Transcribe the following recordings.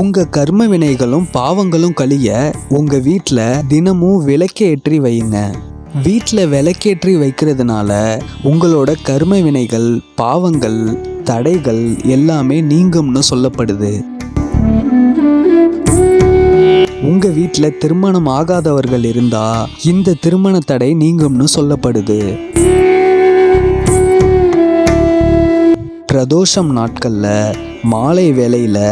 உங்க கர்ம வினைகளும் பாவங்களும் கழிய உங்க வீட்டில் தினமும் விளக்கேற்றி வையுங்க. வீட்டில் விளக்கேற்றி வைக்கிறதுனால உங்களோட கர்ம வினைகள் பாவங்கள் தடைகள் எல்லாமே நீங்கும்னு சொல்லப்படுது. உங்க வீட்டில் திருமணம் ஆகாதவர்கள் இருந்தா இந்த திருமண தடை நீங்கும்னு சொல்லப்படுது. பிரதோஷம் நாட்களில் மாலை வேளையில்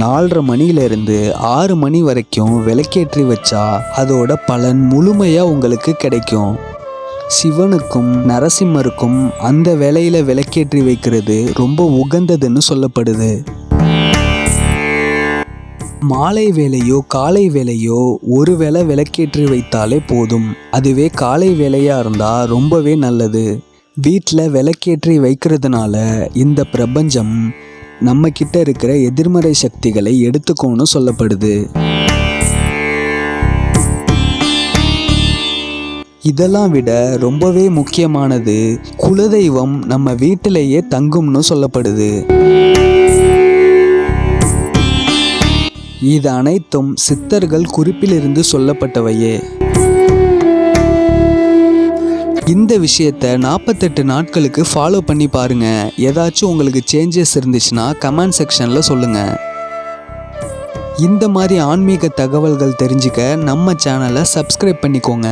நாலரை மணியிலிருந்து ஆறு மணி வரைக்கும் விளக்கேற்றி வச்சா அதோட பலன் முழுமையாக உங்களுக்கு கிடைக்கும். சிவனுக்கும் நரசிம்மருக்கும் அந்த வேலையில் விளக்கேற்றி வைக்கிறது ரொம்ப உகந்ததுன்னு சொல்லப்படுது. மாலை வேலையோ காலை வேலையோ ஒரு வேளை விளக்கேற்றி வைத்தாலே போதும். அதுவே காலை வேலையாக இருந்தால் ரொம்பவே நல்லது. வீட்டில் விளக்கேற்றி வைக்கிறதுனால இந்த பிரபஞ்சம் நம்ம கிட்ட இருக்கிற எதிர்மறை சக்திகளை எடுத்துக்கோன்னு சொல்லப்படுது. இதெல்லாம் விட ரொம்பவே முக்கியமானது குலதெய்வம் நம்ம வீட்டிலேயே தங்கும்னு சொல்லப்படுது. இது அனைத்தும் சித்தர்கள் குறிப்பிலிருந்து சொல்லப்பட்டவையே. இந்த விஷயத்தை நாற்பத்தெட்டு நாட்களுக்கு ஃபாலோ பண்ணி பாருங்க. ஏதாச்சும் உங்களுக்கு சேஞ்சஸ் இருந்துச்சுன்னா கமெண்ட் செக்ஷனில் சொல்லுங்க. இந்த மாதிரி ஆன்மீக தகவல்கள் தெரிஞ்சுக்க நம்ம சேனலை சப்ஸ்கிரைப் பண்ணிக்கோங்க.